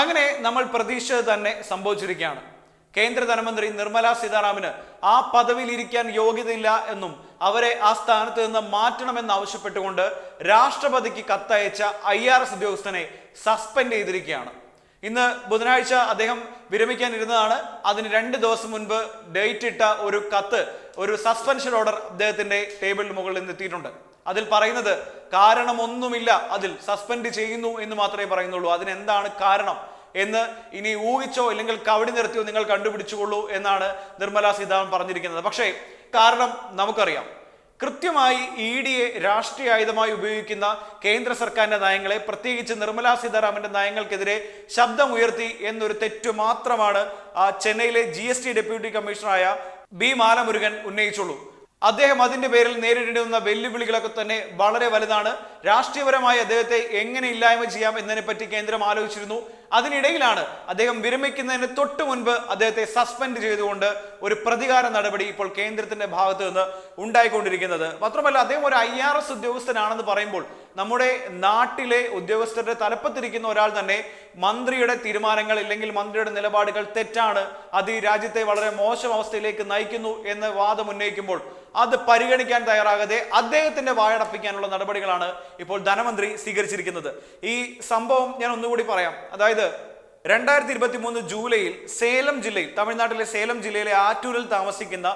അങ്ങനെ നമ്മൾ പ്രതീക്ഷിച്ചത് തന്നെ സംഭവിച്ചിരിക്കുകയാണ്. കേന്ദ്ര ധനമന്ത്രി നിർമ്മല സീതാരാമന് ആ പദവിയിൽ ഇരിക്കാൻ യോഗ്യതയില്ല എന്നും അവരെ ആ സ്ഥാനത്ത് നിന്ന് മാറ്റണമെന്ന് ആവശ്യപ്പെട്ടുകൊണ്ട് രാഷ്ട്രപതിക്ക് കത്തയച്ച ഐ ആർ എസ് ഉദ്യോഗസ്ഥനെ സസ്പെൻഡ് ചെയ്തിരിക്കുകയാണ്. ഇന്ന് ബുധനാഴ്ച അദ്ദേഹം വിരമിക്കാനിരുന്നതാണ്. അതിന് രണ്ട് ദിവസം മുൻപ് ഡേറ്റ് ഇട്ട ഒരു കത്ത് ഒരു സസ്പെൻഷൻ ഓർഡർ അദ്ദേഹത്തിന്റെ ടേബിളിന് മുകളിൽ നിന്ന് എത്തിയിട്ടുണ്ട് അതിൽ പറയുന്നത് കാരണമൊന്നുമില്ല. അതിൽ സസ്പെൻഡ് ചെയ്യുന്നു എന്ന് മാത്രമേ പറയുന്നുള്ളൂ. അതിനെന്താണ് കാരണം എന്ന് ഇനി ഊഹിച്ചോ ഇല്ലെങ്കിൽ കവടി നിർത്തിയോ നിങ്ങൾ കണ്ടുപിടിച്ചുകൊള്ളൂ എന്നാണ് നിർമ്മല സീതാരാമൻ പറഞ്ഞിരിക്കുന്നത്. പക്ഷേ കാരണം നമുക്കറിയാം. കൃത്യമായി ഇ ഡിയെ രാഷ്ട്രീയ ആയുധമായി ഉപയോഗിക്കുന്ന കേന്ദ്ര സർക്കാരിന്റെ നയങ്ങളെ പ്രത്യേകിച്ച് നിർമ്മലാ സീതാരാമന്റെ നയങ്ങൾക്കെതിരെ ശബ്ദമുയർത്തി എന്നൊരു തെറ്റു മാത്രമാണ് ചെന്നൈയിലെ ജി ഡെപ്യൂട്ടി കമ്മീഷണറായ ബി മാലമുരുകൻ ഉന്നയിച്ചുള്ളൂ. അദ്ദേഹം അതിന്റെ പേരിൽ നേരിടേണ്ടി വന്ന വെല്ലുവിളികളൊക്കെ തന്നെ വളരെ വലുതാണ്. രാഷ്ട്രീയപരമായി അദ്ദേഹത്തെ എങ്ങനെ ഇല്ലായ്മ ചെയ്യാം എന്നതിനെ പറ്റി കേന്ദ്രം ആലോചിച്ചിരുന്നു. അതിനിടയിലാണ് അദ്ദേഹം വിരമിക്കുന്നതിന് തൊട്ട് മുൻപ് അദ്ദേഹത്തെ സസ്പെൻഡ് ചെയ്തുകൊണ്ട് ഒരു പ്രതികാര നടപടി ഇപ്പോൾ കേന്ദ്രത്തിന്റെ ഭാഗത്ത് നിന്ന് ഉണ്ടായിക്കൊണ്ടിരിക്കുന്നത്. മാത്രമല്ല അദ്ദേഹം ഒരു ഐ ആർ എസ് ഉദ്യോഗസ്ഥനാണെന്ന് പറയുമ്പോൾ നമ്മുടെ നാട്ടിലെ ഉദ്യോഗസ്ഥരുടെ തലപ്പത്തിരിക്കുന്ന ഒരാൾ തന്നെ മന്ത്രിയുടെ തീരുമാനങ്ങൾ ഇല്ലെങ്കിൽ മന്ത്രിയുടെ നിലപാടുകൾ തെറ്റാണ് അത് ഈ രാജ്യത്തെ വളരെ മോശം അവസ്ഥയിലേക്ക് നയിക്കുന്നു എന്ന് വാദം ഉന്നയിക്കുമ്പോൾ അത് പരിഗണിക്കാൻ തയ്യാറാകാതെ അദ്ദേഹത്തിന്റെ വായടപ്പിക്കാനുള്ള നടപടികളാണ് ഇപ്പോൾ ധനമന്ത്രി സ്വീകരിച്ചിരിക്കുന്നത്. ഈ സംഭവം ഞാൻ ഒന്നുകൂടി പറയാം. അതായത് രണ്ടായിരത്തി ഇരുപത്തി മൂന്ന് ജൂലൈയിൽ സേലം ജില്ലയിൽ തമിഴ്നാട്ടിലെ സേലം ജില്ലയിലെ ആറ്റൂരിൽ താമസിക്കുന്ന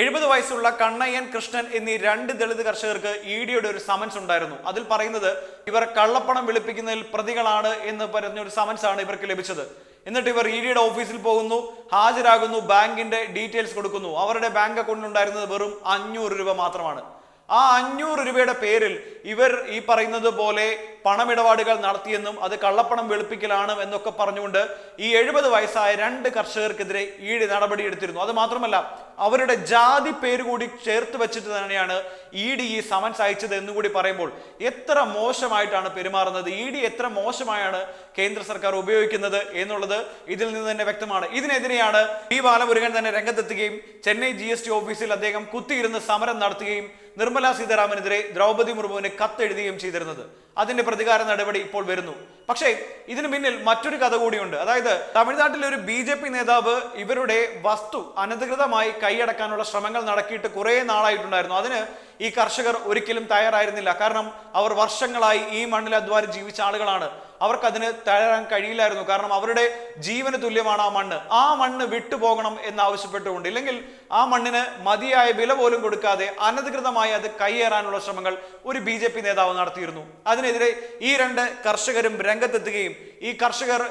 എഴുപത് വയസ്സുള്ള കണ്ണയ്യൻ കൃഷ്ണൻ എന്നീ രണ്ട് ദളിത് കർഷകർക്ക് ഇ ഡിയുടെ ഒരു സമൻസ് ഉണ്ടായിരുന്നു. അതിൽ പറയുന്നത് ഇവർ കള്ളപ്പണം വെളുപ്പിക്കുന്നതിൽ പ്രതികളാണ് എന്ന് പറഞ്ഞൊരു സമൻസ് ആണ് ഇവർക്ക് ലഭിച്ചത്. എന്നിട്ട് ഇവർ ഇ ഡിയുടെ ഓഫീസിൽ പോകുന്നു ഹാജരാകുന്നു ബാങ്കിന്റെ ഡീറ്റെയിൽസ് കൊടുക്കുന്നു. അവരുടെ ബാങ്ക് അക്കൗണ്ടിൽ ഉണ്ടായിരുന്നത് വെറും അഞ്ഞൂറ് രൂപ മാത്രമാണ്. ആ അഞ്ഞൂറ് രൂപയുടെ പേരിൽ ഇവർ ഈ പറയുന്നത് പോലെ പണമിടപാടുകൾ നടത്തിയെന്നും അത് കള്ളപ്പണം വെളുപ്പിക്കലാണ് എന്നൊക്കെ പറഞ്ഞുകൊണ്ട് ഈ എഴുപത് വയസ്സായ രണ്ട് കർഷകർക്കെതിരെ ഈ നടപടി എടുത്തിരുന്നു. അത് മാത്രമല്ല അവരുടെ ജാതി പേര് കൂടി ചേർത്ത് വെച്ചിട്ട് തന്നെയാണ് ഇ ഡി ഈ സമൻസ് അയച്ചത് എന്നുകൂടി പറയുമ്പോൾ എത്ര മോശമായിട്ടാണ് പെരുമാറുന്നത്? ഇ ഡി എത്ര മോശമായാണ് കേന്ദ്ര സർക്കാർ ഉപയോഗിക്കുന്നത് എന്നുള്ളത് ഇതിൽ നിന്ന് തന്നെ വ്യക്തമാണ്. ഇതിനെതിരെയാണ് പി ബാലമുരുകൻ തന്നെ രംഗത്തെത്തുകയും ചെന്നൈ ജി എസ് ടി ഓഫീസിൽ അദ്ദേഹം കുത്തിയിരുന്ന് സമരം നടത്തുകയും നിർമ്മല സീതാരാമനെതിരെ ദ്രൗപദി മുർമുവിന് കത്തെഴുതുകയും ചെയ്തിരുന്നത്. അതിന്റെ പ്രതികാര നടപടി ഇപ്പോൾ വരുന്നു. പക്ഷേ ഇതിനു പിന്നിൽ മറ്റൊരു കഥ കൂടിയുണ്ട്. അതായത് തമിഴ്നാട്ടിലെ ഒരു ബി നേതാവ് ഇവരുടെ വസ്തു അനധികൃതമായി കൈയടക്കാനുള്ള ശ്രമങ്ങൾ നടക്കിയിട്ട് കുറേ നാളായിട്ടുണ്ടായിരുന്നു. അതിന് ഈ കർഷകർ ഒരിക്കലും തയ്യാറായിരുന്നില്ല. കാരണം അവർ വർഷങ്ങളായി ഈ മണ്ണിൽ അധ്വാനം ജീവിച്ച ആളുകളാണ്. അവർക്ക് അതിന് തയ്യാറാൻ കഴിയില്ലായിരുന്നു. കാരണം അവരുടെ ജീവന് തുല്യമാണ് ആ മണ്ണ്. ആ മണ്ണ് വിട്ടുപോകണം എന്ന് ആവശ്യപ്പെട്ടുകൊണ്ട് ഇല്ലെങ്കിൽ ആ മണ്ണിന് മതിയായ വില പോലും കൊടുക്കാതെ അനധികൃതമായി അത് കൈയേറാനുള്ള ശ്രമങ്ങൾ ഒരു ബി ജെ പി നേതാവ് നടത്തിയിരുന്നു. അതിനെതിരെ ഈ രണ്ട് കർഷകരും രംഗത്തെത്തുകയും ഈ കർഷകർ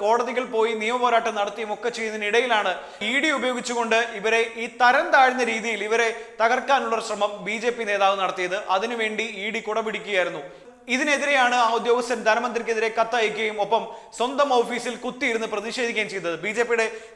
കോടതികൾ പോയി നിയമപോരാട്ടം നടത്തിയും ഒക്കെ ചെയ്യുന്നതിനിടയിലാണ് ഇ ഡി ഉപയോഗിച്ചുകൊണ്ട് ഇവരെ ഈ തരം താഴ്ന്ന രീതിയിൽ ഇവരെ തകർക്കാനുള്ള ശ്രമം ബി നേതാവ് നടത്തിയത്. അതിനുവേണ്ടി ഇ ഡി കുടപിടിക്കുകയായിരുന്നു. ഇതിനെതിരെയാണ് ആ ഉദ്യോഗസ്ഥൻ ധനമന്ത്രിക്കെതിരെ കത്തയക്കുകയും ഒപ്പം സ്വന്തം ഓഫീസിൽ കുത്തിയിരുന്ന് പ്രതിഷേധിക്കുകയും ചെയ്തത്. ബി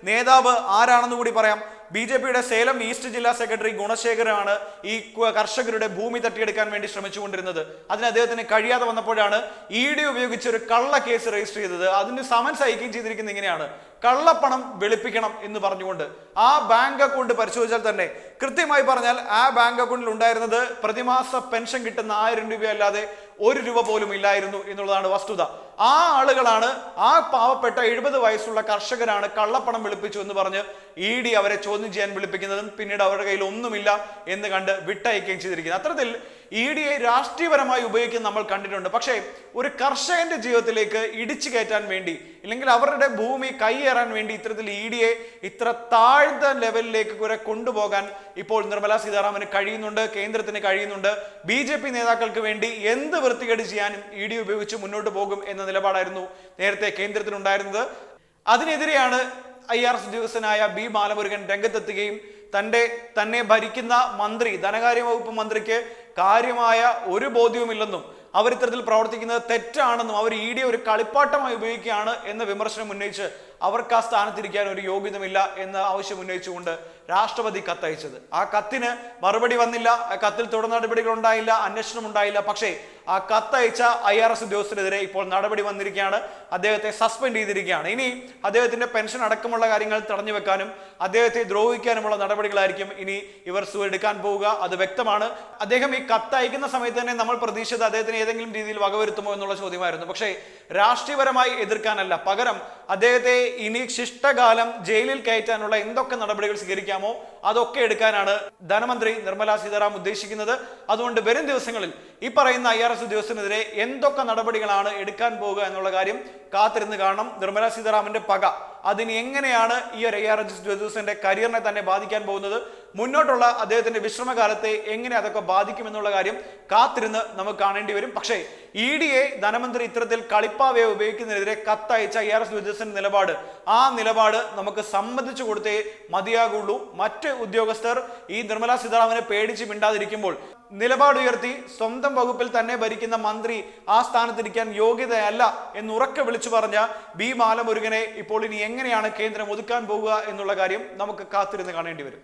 നേതാവ് ആരാണെന്ന് കൂടി പറയാം. ബി ജെ പിയുടെ സേലം ഈസ്റ്റ് ജില്ലാ സെക്രട്ടറി ഗുണശേഖരനാണ് ഈ കർഷകരുടെ ഭൂമി തട്ടിയെടുക്കാൻ വേണ്ടി ശ്രമിച്ചുകൊണ്ടിരുന്നത്. അതിന് അദ്ദേഹത്തിന് കഴിയാതെ വന്നപ്പോഴാണ് ഇ ഡി ഉപയോഗിച്ച് ഒരു കള്ള കേസ് രജിസ്റ്റർ ചെയ്തത്. അതിന് സമൻസ് അയക്കുകയും ചെയ്തിരിക്കുന്നത് ഇങ്ങനെയാണ്. കള്ളപ്പണം വെളുപ്പിക്കണം എന്ന് പറഞ്ഞുകൊണ്ട് ആ ബാങ്ക് അക്കൗണ്ട് പരിശോധിച്ചാൽ തന്നെ കൃത്യമായി പറഞ്ഞാൽ ആ ബാങ്ക് അക്കൗണ്ടിൽ ഉണ്ടായിരുന്നത് പ്രതിമാസ പെൻഷൻ കിട്ടുന്ന ആയിരം രൂപ അല്ലാതെ ഒരു രൂപ പോലും ഇല്ലായിരുന്നു എന്നുള്ളതാണ് വസ്തുത. ആ ആളുകളാണ് ആ പാവപ്പെട്ട എഴുപത് വയസ്സുള്ള കർഷകരാണ് കള്ളപ്പണം വെളുപ്പിച്ചു എന്ന് പറഞ്ഞ് ഇ ഡി അവരെ ചോദ്യം ചെയ്യാൻ വിളിപ്പിക്കുന്നതും പിന്നീട് അവരുടെ കയ്യിൽ ഒന്നുമില്ല എന്ന് കണ്ട് വിട്ടയക്കുകയും ചെയ്തിരിക്കുന്നത് അത്തരത്തിൽ ഇ ഡിയെ രാഷ്ട്രീയപരമായി ഉപയോഗിക്കുന്ന നമ്മൾ കണ്ടിട്ടുണ്ട്. പക്ഷേ ഒരു കർഷകന്റെ ജീവിതത്തിലേക്ക് ഇടിച്ചു കയറ്റാൻ വേണ്ടി അല്ലെങ്കിൽ അവരുടെ ഭൂമി കൈയേറാൻ വേണ്ടി ഇത്തരത്തിൽ ഇ ഡിയെ ഇത്ര താഴ്ന്ന ലെവലിലേക്ക് കുറെ കൊണ്ടുപോകാൻ ഇപ്പോൾ നിർമ്മല സീതാരാമന് കഴിയുന്നുണ്ട് കേന്ദ്രത്തിന് കഴിയുന്നുണ്ട്. ബി ജെ പി നേതാക്കൾക്ക് വേണ്ടി എന്ത് വൃത്തികേട് ചെയ്യാനും ഇ ഡി ഉപയോഗിച്ച് മുന്നോട്ട് പോകും എന്ന നിലപാടായിരുന്നു നേരത്തെ കേന്ദ്രത്തിനുണ്ടായിരുന്നത്. അതിനെതിരെയാണ് ഐ ആർ ഉദ്യോഗസ്ഥനായ ബി ബാലമുരുകൻ രംഗത്തെത്തുകയും തന്റെ തന്നെ ഭരിക്കുന്ന മന്ത്രി ധനകാര്യ വകുപ്പ് മന്ത്രിക്ക് കാര്യമായ ഒരു ബോധ്യവുമില്ലെന്നും അവർ ഇത്തരത്തിൽ പ്രവർത്തിക്കുന്നത് തെറ്റാണെന്നും അവർ ഇ ഡി ഒരു കളിപ്പാട്ടമായി ഉപയോഗിക്കുകയാണ് എന്ന വിമർശനം ഉന്നയിച്ച് അവർക്ക് ആ സ്ഥാനത്തിരിക്കാൻ ഒരു യോഗ്യതമില്ല എന്ന് ആവശ്യം ഉന്നയിച്ചുകൊണ്ട് രാഷ്ട്രപതി കത്തയച്ചത്. ആ കത്തിന് മറുപടി വന്നില്ല കത്തിൽ തുടർ നടപടികൾ ഉണ്ടായില്ല അന്വേഷണം ഉണ്ടായില്ല. പക്ഷേ ആ കത്തയച്ച ഐ ആർ എസ് ഉദ്യോഗസ്ഥരെതിരെ ഇപ്പോൾ നടപടി വന്നിരിക്കുകയാണ്. അദ്ദേഹത്തെ സസ്പെൻഡ് ചെയ്തിരിക്കുകയാണ്. ഇനി അദ്ദേഹത്തിന്റെ പെൻഷൻ അടക്കമുള്ള കാര്യങ്ങൾ തടഞ്ഞു വെക്കാനും അദ്ദേഹത്തെ ദ്രോഹിക്കാനുമുള്ള നടപടികളായിരിക്കും ഇനി ഇവർ എടുക്കാൻ പോവുക. അത് വ്യക്തമാണ്. അദ്ദേഹം ഈ കത്ത് അയക്കുന്ന സമയത്ത് തന്നെ നമ്മൾ പ്രതീക്ഷിച്ചത് അദ്ദേഹത്തിന് ഏതെങ്കിലും രീതിയിൽ വകവരുത്തുമോ എന്നുള്ള ചോദ്യമായിരുന്നു. പക്ഷേ രാഷ്ട്രീയപരമായി എതിർക്കാനല്ല പകരം അദ്ദേഹത്തെ ഇനി ശിഷ്ടകാലം ജയിലിൽ കയറ്റാനുള്ള എന്തൊക്കെ നടപടികൾ സ്വീകരിക്കാമോ അതൊക്കെ എടുക്കാനാണ് ധനമന്ത്രി നിർമ്മല സീതാറാം ഉദ്ദേശിക്കുന്നത്. അതുകൊണ്ട് വരും ദിവസങ്ങളിൽ ഈ പറയുന്ന ഐ ആർ എസ് ഉദ്യോഗസ്ഥനെതിരെ എന്തൊക്കെ നടപടികളാണ് എടുക്കാൻ പോകുക എന്നുള്ള കാര്യം കാത്തിരുന്ന് കാണണം. നിർമ്മല സീതാറാമിന്റെ പക. അതിന് എങ്ങനെയാണ് ഈ ഒരു ഐ ആർ എസ് ഉദ്യോഗസ്ഥന്റെ കരിയറിനെ തന്നെ ബാധിക്കാൻ പോകുന്നത്? മുന്നോട്ടുള്ള അദ്ദേഹത്തിന്റെ വിശ്രമകാലത്തെ എങ്ങനെ അതൊക്കെ ബാധിക്കുമെന്നുള്ള കാര്യം കാത്തിരുന്ന് നമുക്ക് കാണേണ്ടി വരും. പക്ഷേ ഇ ഡി എ ധനമന്ത്രി ഇത്തരത്തിൽ കളിപ്പാവയെ ഉപയോഗിക്കുന്നതിനെതിരെ കത്തയച്ച ഐ ആർ എസ് ഉദ്യോഗസ്ഥന്റെ നിലപാട് ആ നിലപാട് നമുക്ക് സമ്മതിച്ചു കൊടുത്തേ മതിയാകുള്ളൂ. മറ്റ് ഉദ്യോഗസ്ഥർ ഈ നിർമ്മലാ സീതാരാമനെ പേടിച്ച് മിണ്ടാതിരിക്കുമ്പോൾ നിലപാടുയർത്തി സ്വന്തം വകുപ്പിൽ തന്നെ ഭരിക്കുന്ന മന്ത്രി ആ സ്ഥാനത്തിരിക്കാൻ യോഗ്യതയല്ല എന്ന് ഉറക്കെ വിളിച്ചു പറഞ്ഞ ബി ബാലമുരുകനെ ഇപ്പോൾ ഇനി എങ്ങനെയാണ് കേന്ദ്രം ഒതുക്കാൻ പോകുക എന്നുള്ള കാര്യം നമുക്ക് കാത്തിരുന്ന് കാണേണ്ടി വരും.